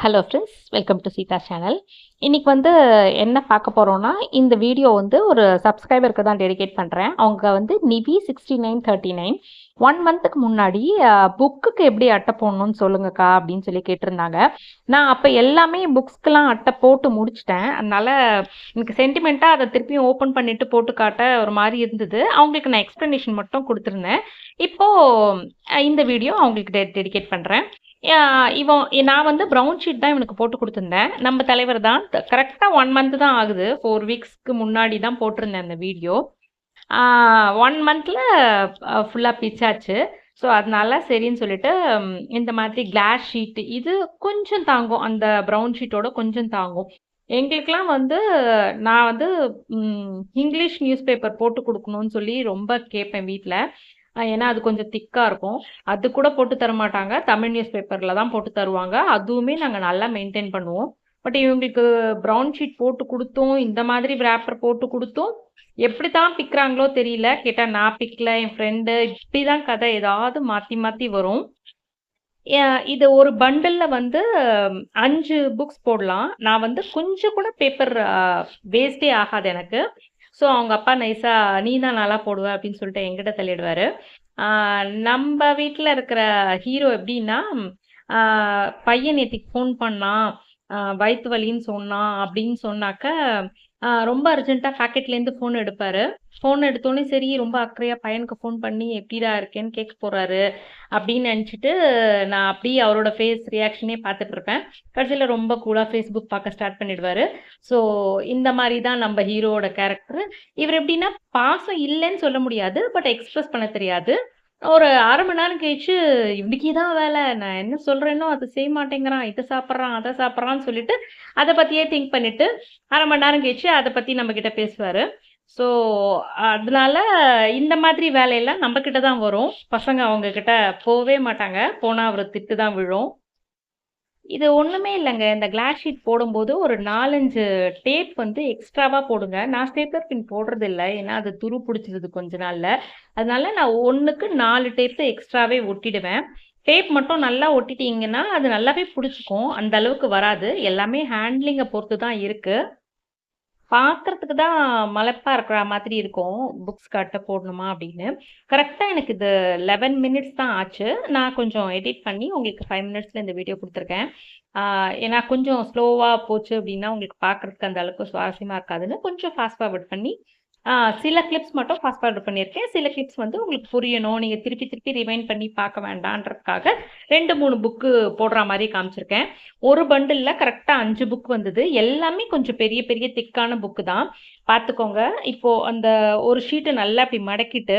Hello friends welcome to Sita channel இன்றைக்கி வந்து என்ன பார்க்க போகிறோன்னா இந்த வீடியோ வந்து ஒரு சப்ஸ்கிரைபருக்கு தான் டெடிகேட் பண்ணுறேன் அவங்க வந்து Nivi sixty nine thirty nine one மந்த்துக்கு முன்னாடி புக்குக்கு எப்படி அட்டை போடணும்னு சொல்லுங்கக்கா அப்படின்னு சொல்லி கேட்டிருந்தாங்க. நான் அப்போ எல்லாமே புக்ஸ்க்கெலாம் அட்டை போட்டு முடிச்சிட்டேன். அதனால் எனக்கு சென்டிமெண்ட்டாக அதை திருப்பியும் ஓப்பன் பண்ணிட்டு போட்டு காட்ட ஒரு மாதிரி இருந்தது. அவங்களுக்கு நான் எக்ஸ்ப்ளனேஷன் மட்டும் கொடுத்துருந்தேன். இப்போது இந்த வீடியோ அவங்களுக்கு டெ டெடிகேட் பண்ணுறேன் இவன் நான் வந்து ப்ரௌன் ஷீட் தான் இவனுக்கு போட்டு கொடுத்துருந்தேன். நம்ம தலைவர் தான் கரெக்டாக ஒன் மந்த் தான் ஆகுது. ஃபோர் வீக்ஸ்க்கு முன்னாடி தான் போட்டிருந்தேன் அந்த வீடியோ ஒன் மந்தில் ஃபுல்லாக பிச்சாச்சு. ஸோ அதனால சரின்னு சொல்லிட்டு இந்த மாதிரி கிளாஸ் ஷீட் இது கொஞ்சம் தாங்கும். அந்த ப்ரௌன் ஷீட்டோட கொஞ்சம் தாங்கும். எங்களுக்கெல்லாம் வந்து நான் வந்து இங்கிலீஷ் நியூஸ் பேப்பர் போட்டு கொடுக்கணும்னு சொல்லி ரொம்ப கேட்பேன் வீட்டில் ஏன்னா அது கொஞ்சம் திக்காக இருக்கும். அது கூட போட்டு தர மாட்டாங்க. தமிழ் நியூஸ் பேப்பரில் தான் போட்டு தருவாங்க. அதுவுமே நாங்கள் நல்லா மெயின்டைன் பண்ணுவோம். பட் இவங்களுக்கு ப்ரௌன் ஷீட் போட்டு கொடுத்தோம் இந்த மாதிரி ரேப்பர் போட்டு கொடுத்தோம் எப்படி தான் பிக்கிறாங்களோ தெரியல. கேட்டால் நான் பிக்கல என் ஃப்ரெண்டு இப்படி தான் கதை ஏதாவது மாற்றி மாற்றி வரும். இது ஒரு பண்டிலில் வந்து அஞ்சு புக்ஸ் போடலாம். நான் வந்து கொஞ்சம் கூட பேப்பர் வேஸ்டே ஆகாது எனக்கு. ஸோ அவங்க அப்பா நைஸாக நீ தான் நல்லா போடுவ அப்படின்னு சொல்லிட்டு எங்கிட்ட தள்ளிடுவார். நம்ம வீட்டில் இருக்கிற ஹீரோ எப்படின்னா ஆஹ் பையன் நேற்றுக்கு ஃபோன் பண்ணான். ஆஹ் வலின்னு சொன்னான் அப்படின்னு சொன்னாக்க ரொம்ப அர்ஜென்ட்டாக பாக்கெட்லேருந்து ஃபோன் எடுப்பார். ஃபோன் எடுத்தோடனே சரி ரொம்ப அக்கறையாக பையனுக்கு ஃபோன் பண்ணி எப்படிடா இருக்கேன்னு கேட்க போகிறாரு அப்படின்னு நினச்சிட்டு நான் அப்படியே அவரோட ஃபேஸ் ரியாக்ஷனே பார்த்துட்டு இருப்பேன். கடைசியில் ரொம்ப கூலாக ஃபேஸ்புக் பார்க்க ஸ்டார்ட் பண்ணிடுவார். ஸோ இந்த மாதிரி தான் நம்ம ஹீரோவோட கேரக்டர் இவர் எப்படின்னா பாசம் இல்லைன்னு சொல்ல முடியாது பட் எக்ஸ்பிரஸ் பண்ண தெரியாது. ஒரு அரை மணி நேரம் கழிச்சு இவனுக்கு தான் வேலை. நான் என்ன சொல்கிறேனோ அதை செய்ய மாட்டேங்கிறான். இதை சாப்பிட்றான் அதை சாப்பிட்றான்னு சொல்லிட்டு அதை பற்றியே திங்க் பண்ணிட்டு அரை மணி நேரம் கழிச்சு அதை பற்றி நம்மக்கிட்ட பேசுவார். ஸோ அதனால இந்த மாதிரி வேலையெல்லாம் நம்மக்கிட்ட தான் வரும். பசங்க அவங்க கிட்ட போகவே மாட்டாங்க. போனால் அவர் திட்டு தான் விழும். இது ஒன்றுமே இல்லைங்க. இந்த கிளாஸ் ஷீட் போடும்போது ஒரு நாலஞ்சு டேப் வந்து எக்ஸ்ட்ராவாக போடுங்க. நான் ஸ்டேப்லர் பின் போடுறது இல்லை ஏன்னா அது துரு பிடிச்சிருது கொஞ்ச நாளில். அதனால நான் ஒன்றுக்கு நாலு டேப்பு எக்ஸ்ட்ராவே ஒட்டிடுவேன். டேப் மட்டும் நல்லா ஒட்டிட்டீங்கன்னா அது நல்லாவே பிடிச்சிக்கும். அந்த அளவுக்கு வராது. எல்லாமே ஹேண்ட்லிங்கை பொறுத்து தான் இருக்குது பார்க்கறதுக்கு தான் மலைப்பா இருக்கிற மாதிரி இருக்கும். புக்ஸ் கட்ட போடணுமா அப்படின்னு. கரெக்டாக எனக்கு இது லெவன் மினிட்ஸ் தான் ஆச்சு. நான் கொஞ்சம் எடிட் பண்ணி உங்களுக்கு ஃபைவ் மினிட்ஸில் இந்த வீடியோ கொடுத்துருக்கேன். ஏன்னா கொஞ்சம் ஸ்லோவாக போச்சு அப்படின்னா உங்களுக்கு பார்க்கறதுக்கு அந்த அளவுக்கு சுவாரஸ்யமாக இருக்காதுன்னு கொஞ்சம் ஃபாஸ்ட் ஃபார்வர்ட் பண்ணி சில கிளிப்ஸ் மட்டும் ஃபாஸ்ட் ஃபார்வர்ட் பண்ணியிருக்கேன். சில கிளிப்ஸ் வந்து உங்களுக்கு புரியணும். நீங்கள் திருப்பி திருப்பி ரிமைண்ட் பண்ணி பார்க்க வேண்டான்றதுக்காக ரெண்டு மூணு புக்கு போடுற மாதிரி காமிச்சிருக்கேன். ஒரு பண்டிலில் கரெக்டாக அஞ்சு புக் வந்தது. எல்லாமே கொஞ்சம் பெரிய பெரிய திக்கான புக்கு தான். பார்த்துக்கோங்க. இப்போ அந்த ஒரு ஷீட்டை நல்லா அப்படி மடக்கிட்டு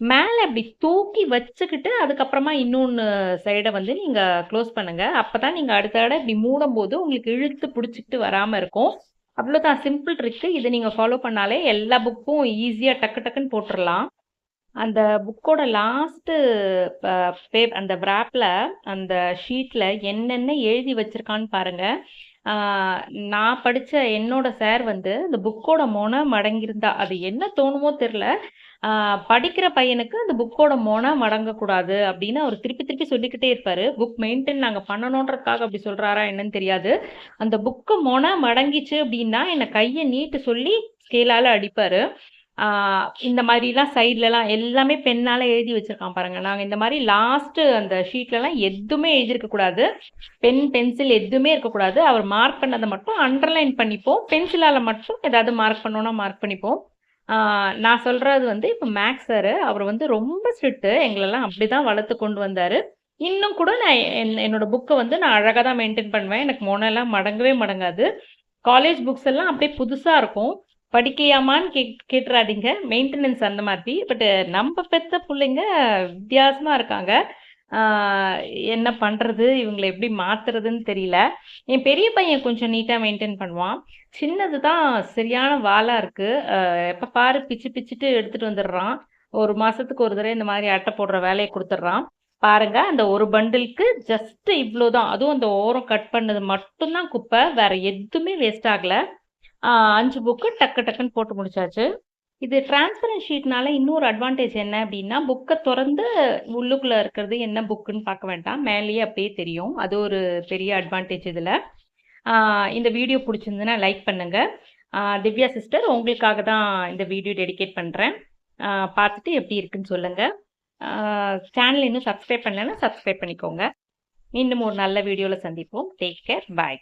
மேலே அப்படி தூக்கி வச்சுக்கிட்டு அதுக்கப்புறமா இன்னொன்று சைடை வந்து நீங்கள் க்ளோஸ் பண்ணுங்கள் அப்போ தான் நீங்கள் அடுத்த இடம் இப்படி மூடும்போது உங்களுக்கு இழுத்து பிடிச்சிக்கிட்டு வராமல் இருக்கும். அவ்வளோதான் சிம்பிள் ட்ரிக்கு இதை நீங்கள் ஃபாலோ பண்ணாலே எல்லா புக்கும் ஈஸியாக டக்கு டக்குன்னு போட்டுடலாம் அந்த புக்கோட லாஸ்ட்டு பே அந்த wrapல அந்த ஷீட்டில் என்னென்ன எழுதி வச்சிருக்கான்னு பாருங்கள் நான் படித்த என்னோட சார் வந்து இந்த புக்கோட மொனை மடங்கியிருந்தா. அது என்ன தோணுமோ தெரில படிக்கிற பையனுக்கு அந்த புக்கோட மொனை மடங்கக்கூடாது அப்படின்னு அவர் திருப்பி திருப்பி சொல்லிக்கிட்டே இருப்பாரு. புக் மெயின்டைன் நாங்கள் பண்ணணுன்றதுக்காக அப்படி சொல்கிறாரா என்னன்னு தெரியாது. அந்த புக்கு மொனை மடங்கிச்சு அப்படின்னா என்னை கையை நீட்டு சொல்லி ஸ்கேலால் அடிப்பார். இந்த மாதிரிலாம் சைட்லலாம் எல்லாமே பெண்ணால் எழுதி வச்சிருக்கான் பாருங்க. நாங்கள் இந்த மாதிரி லாஸ்ட்டு அந்த ஷீட்லலாம் எதுவுமே எழுதியிருக்க கூடாது. பென் பென்சில் எதுவுமே இருக்கக்கூடாது அவர் மார்க் பண்ணதை மட்டும் அண்டர்லைன் பண்ணிப்போம். பென்சிலால் மட்டும் ஏதாவது மார்க் பண்ணோன்னா மார்க் பண்ணிப்போம். நான் சொல்கிறது வந்து இப்போ மேக்ஸ் சார் அவர் வந்து ரொம்ப ஸ்ட்ரிக்ட்டு எங்களெல்லாம் அப்படி தான் வளர்த்து கொண்டு வந்தார். இன்னும் கூட நான் என் என்னோட புக்கை வந்து நான் அழகாக தான் மெயின்டைன் பண்ணுவேன். எனக்கு மொனெல்லாம் மடங்கவே மடங்காது. காலேஜ் புக்ஸ் எல்லாம் அப்படியே புதுசாக இருக்கும். படிக்கையாமான்னு கே கேட்டுறாதீங்க. மெயின்டெனன்ஸ் அந்த மாதிரி. பட் நம்ம பெத்த பிள்ளைங்க வித்தியாசமாக இருக்காங்க. என்ன பண்ணுறது இவங்களை எப்படி மாற்றுறதுன்னு தெரியல. என் பெரிய பையன் கொஞ்சம் நீட்டாக மெயின்டைன் பண்ணுவான். சின்னது தான் சரியான வாலாக இருக்குது எப்போ பாரு பிச்சு பிச்சுட்டு எடுத்துகிட்டு வந்துடுறான். ஒரு மாதத்துக்கு ஒரு தடவை இந்த மாதிரி அட்டை போடுற வேலையை கொடுத்துட்றான். பாருங்க அந்த ஒரு பண்டிலுக்கு ஜஸ்ட் இவ்வளோ தான் அதுவும் அந்த ஓரம் கட் பண்ணது மட்டும்தான் குப்பை. வேற எதுவுமே வேஸ்ட் ஆகலை. அஞ்சு புக்கு டக்கு டக்குன்னு போட்டு முடிச்சாச்சு. இது டிரான்ஸ்பரன்ட் ஷீட்னால இன்னொரு அட்வான்டேஜ் என்ன அப்படின்னா புக்கை திறந்து உள்ளுக்குள்ளே இருக்கிறது என்ன புக்குன்னு பார்க்க வேண்டாம். மேலேயே அப்படியே தெரியும். அது ஒரு பெரிய அட்வான்டேஜ் இதில். இந்த வீடியோ பிடிச்சிருந்துன்னா லைக் பண்ணுங்கள் திவ்யா சிஸ்டர் உங்களுக்காக தான் இந்த வீடியோ டெடிகேட் பண்ணுறேன் பார்த்துட்டு எப்படி இருக்குன்னு சொல்லுங்கள் சேனல் இன்னும் சப்ஸ்கிரைப் பண்ணலைன்னா சப்ஸ்கிரைப் பண்ணிக்கோங்க. மீண்டும் ஒரு நல்ல வீடியோவில் சந்திப்போம். Take care bye